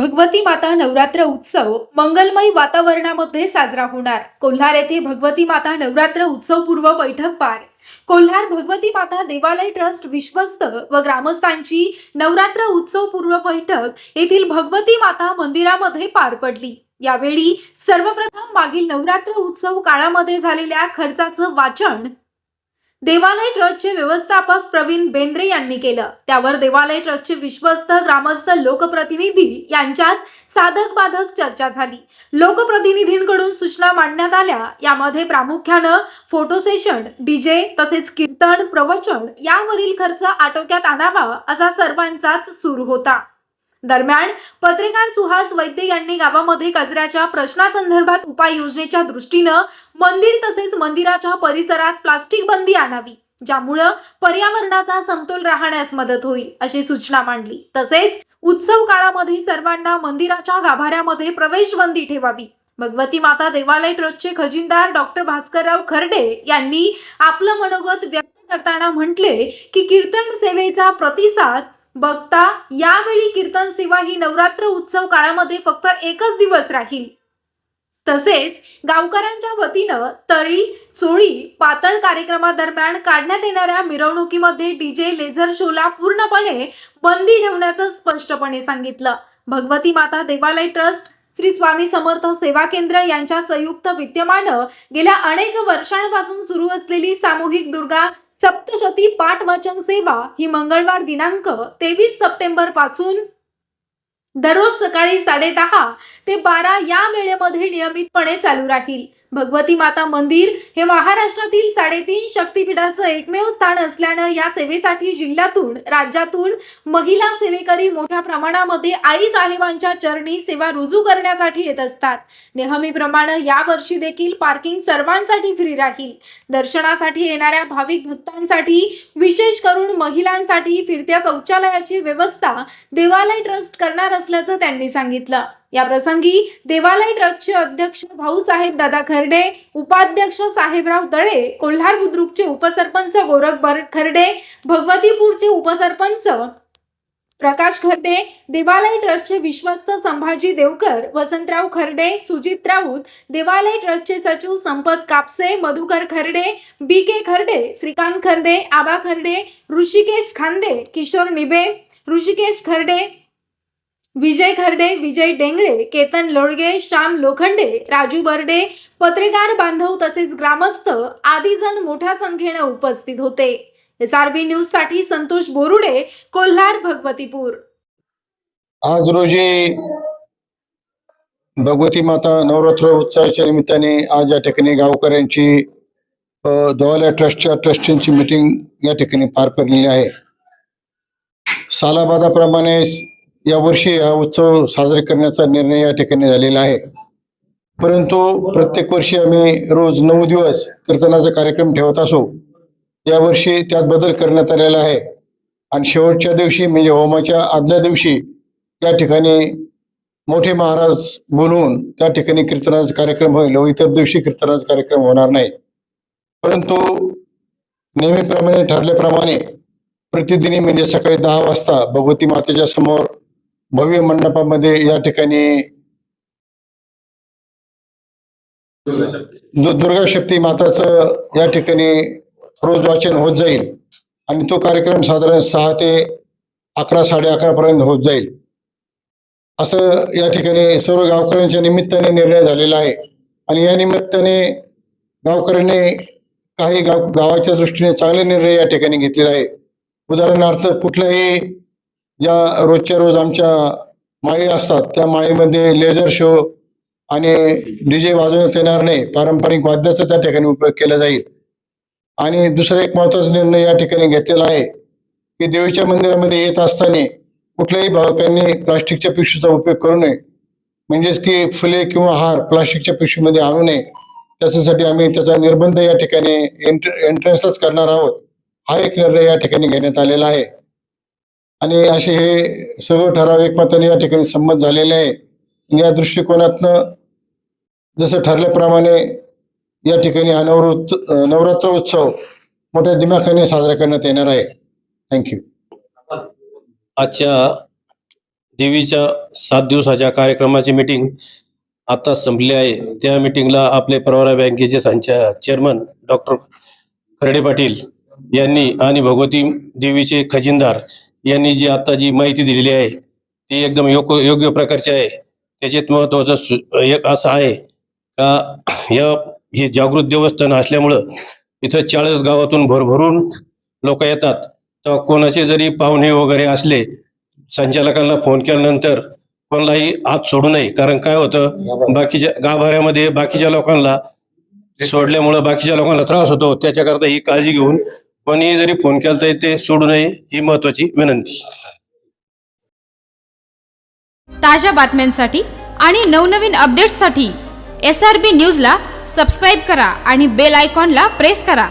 भगवती माता नवरात्र उत्सव मंगलमय वातावरणामध्ये साजरा होणार. कोल्हार येथे भगवती माता नवरात्र उत्सव पूर्व बैठक पार. कोल्हार भगवती माता देवालय ट्रस्ट विश्वस्त व ग्रामस्थांची नवरात्र उत्सव पूर्व बैठक येथील भगवती माता मंदिरामध्ये पार पडली. यावेळी सर्वप्रथम मागील नवरात्र उत्सव काळामध्ये झालेल्या खर्चाचं वाचन देवालय ट्रस्टचे व्यवस्थापक प्रवीण बेंद्रे यांनी केलं. त्यावर देवालय ट्रस्टचे विश्वस्त ग्रामस्थ लोकप्रतिनिधी यांच्यात साधक बाधक चर्चा झाली. लोकप्रतिनिधींकडून सूचना मांडण्यात आल्या. यामध्ये प्रामुख्यानं फोटो सेशन डीजे तसेच कीर्तन प्रवचन यावरील खर्च आटोक्यात आणावा असा सर्वांचाच सूर होता. दरम्यान पत्रकार सुहास वैद्य यांनी गावामध्ये कचऱ्याच्या प्रश्नासंदर्भात उपाययोजनेच्या दृष्टीनं मंदिर तसेच मंदिराच्या परिसरात प्लास्टिक बंदी आणावी ज्यामुळं पर्यावरणाचा समतोल राहण्यास मदत होईल अशी सूचना मांडली. तसेच उत्सव काळामध्ये सर्वांना मंदिराच्या गाभाऱ्यामध्ये प्रवेश बंदी ठेवावी. भगवती माता देवालय ट्रस्टचे खजिनदार डॉक्टर भास्करराव खर्डे यांनी आपलं मनोगत व्यक्त करताना म्हटले की कीर्तन सेवेचा प्रतिसाद बघता यावेळी कीर्तन सेवा ही नवरात्र उत्सव काळामध्ये फक्त एकच दिवस राहील. तसेच गावकऱ्यांच्या वतीनं तळी चोळी पातळ कार्यक्रमादरम्यान काढण्यात येणाऱ्या मिरवणुकीमध्ये डीजे लेझर शोला पूर्णपणे बंदी ठेवण्याचं स्पष्टपणे सांगितलं. भगवती माता देवालय ट्रस्ट श्री स्वामी समर्थ सेवा केंद्र यांच्या संयुक्त विद्यमानं गेल्या अनेक वर्षांपासून सुरू असलेली सामूहिक दुर्गा सप्तशती पाठ वाचन सेवा ही मंगळवार दिनांक तेवीस सप्टेंबरपासून दररोज सकाळी साडे दहा ते बारा या वेळेमध्ये नियमितपणे चालू राहील. भगवती माता मंदिर हे महाराष्ट्रातील साडेतीन शक्तीपीठाचं एकमेव स्थान असल्यानं या सेवेसाठी जिल्ह्यातून राज्यातून महिला सेवेकरी मोठ्या प्रमाणामध्ये आई साहेबांच्या चरणी सेवा रुजू करण्यासाठी येत असतात. नेहमीप्रमाणे या वर्षी देखील पार्किंग सर्वांसाठी फ्री राहील. दर्शनासाठी येणाऱ्या भाविक भक्तांसाठी विशेष करून महिलांसाठी फिरत्या शौचालयाची व्यवस्था देवालय ट्रस्ट करणार असल्याचं त्यांनी सांगितलं. या प्रसंगी देवालय ट्रस्टचे अध्यक्ष भाऊसाहेब दादा खर्डे उपाध्यक्ष साहेबराव दळे कोल्हार बुद्रुकचे उपसरपंच गोरख भर खर्डे भगवतीपूरचे उपसरपंच प्रकाश खर्डे देवालय ट्रस्टचे विश्वस्त संभाजी देवकर वसंतराव खर्डे सुजित राऊत देवालय ट्रस्टचे सचिव संपत कापसे मधुकर खर्डे बी के खर्डे श्रीकांत खर्डे आबा खर्डे ऋषिकेश खांदे किशोर निबे ऋषिकेश खर्डे विजय खर्डे विजय डेंगळे केतन लोडगे श्याम लोखंडे राजू बर्डे पत्रकार बांधव तसेच ग्रामस्थ आदी जण मोठ्या संख्येने उपस्थित होते. एस आर बी न्यूजसाठी संतोष बोरुडे कोल्हार भगवतीपूर. आज रोजी भगवती माता नवरात्र उत्सवाच्या निमित्ताने आज या ठिकाणी गावकऱ्यांची दवाल्या ट्रस्टच्या ट्रस्टींची मीटिंग या ठिकाणी पार पडलेली आहे. सालाबादाप्रमाणे यावर्षी हा उत्सव साजरे करण्याचा निर्णय या ठिकाणी झालेला आहे. परंतु प्रत्येक वर्षी आम्ही रोज नऊ दिवस कीर्तनाचा कार्यक्रम ठेवत असो. यावर्षी त्यात बदल करण्यात आलेला आहे. आणि शेवटच्या दिवशी म्हणजे होमाच्या आदल्या दिवशी या ठिकाणी मोठे महाराज बोलवून त्या ठिकाणी कीर्तनाचा कार्यक्रम होईल व इतर दिवशी कीर्तनाचा कार्यक्रम होणार नाही. परंतु नेहमीप्रमाणे ठरल्याप्रमाणे प्रतिदिनी म्हणजे सकाळी दहा वाजता भगवती मातेच्या समोर भव्य मंडपामध्ये या ठिकाणी दुर्गा शक्ती माताचं या ठिकाणी रोज वाचन होत जाईल. आणि तो कार्यक्रम साधारण सहा ते अकरा साडे अकरा पर्यंत होत जाईल. असं या ठिकाणी सर्व गावकऱ्यांच्या निमित्ताने निर्णय झालेला आहे. आणि या निमित्ताने गावकऱ्यांनी काही गाव गावाच्या दृष्टीने चांगले निर्णय या ठिकाणी घेतलेला आहे उदाहरणार्थ कुठल्याही ज्या रोजच्या रोज आमच्या माळी असतात त्या माळीमध्ये लेझर शो आणि डीजे वाजवण्यात येणार नाही. पारंपरिक वाद्याचा त्या ठिकाणी उपयोग केला जाईल. आणि दुसरा एक महत्त्वाचा निर्णय या ठिकाणी घेतलेला आहे की देवीच्या मंदिरामध्ये येत असताना कुठल्याही भाविकांनी प्लास्टिकच्या पिशवीचा उपयोग करू नये. म्हणजेच की फुले किंवा हार प्लास्टिकच्या पिशवीमध्ये आणू नये. त्याच्यासाठी आम्ही त्याचा निर्बंध या ठिकाणी एंट्र एंट्रन्सलाच करणार आहोत. हा एक निर्णय या ठिकाणी घेण्यात आलेला आहे. आणि असे हे सर्व ठराव एकमताने या ठिकाणी संमत झालेले आहे. आणि या दृष्टिकोनातनं जसं ठरल्याप्रमाणे या ठिकाणी हा नवरात्र नवरात्र उत्सव मोठ्या दिमाखाने साजरा करण्यात येणार आहे. थँक्यू आजच्या देवीच्या सात दिवसाच्या कार्यक्रमाची मीटिंग आता संपली आहे. त्या मीटिंगला आपले प्रवारा बँकेचे संचा चेअरमन डॉक्टर खर्डे पाटील यांनी आणि भगवती देवीचे खजिनदार यांनी जी आता जी माहिती दिलेली आहे ती एकदम योग्य योग्य प्रकारची आहे. त्याच्यात महत्वाचं एक असं आहे का या हे जागृत देवस्थान असल्यामुळं इथं चाळीस गावातून भरभरून लोक येतात. तर कोणाचे जरी पाहुणे वगैरे असले संचालकांना फोन केल्यानंतर कोणालाही आत सोडू नये. कारण काय होतं बाकीच्या गाभाऱ्यामध्ये बाकीच्या लोकांना सोडल्यामुळं बाकीच्या लोकांना त्रास होतो. त्याच्याकरता ही काळजी घेऊन कोणी जरी फोन केला तरी ते सोडू नये ही महत्वाची विनंती. ताज्या बातम्यांसाठी आणि नवनवीन अपडेट्ससाठी एस आर बी न्यूजला सबस्क्राईब करा आणि बेल आयकॉनला प्रेस करा.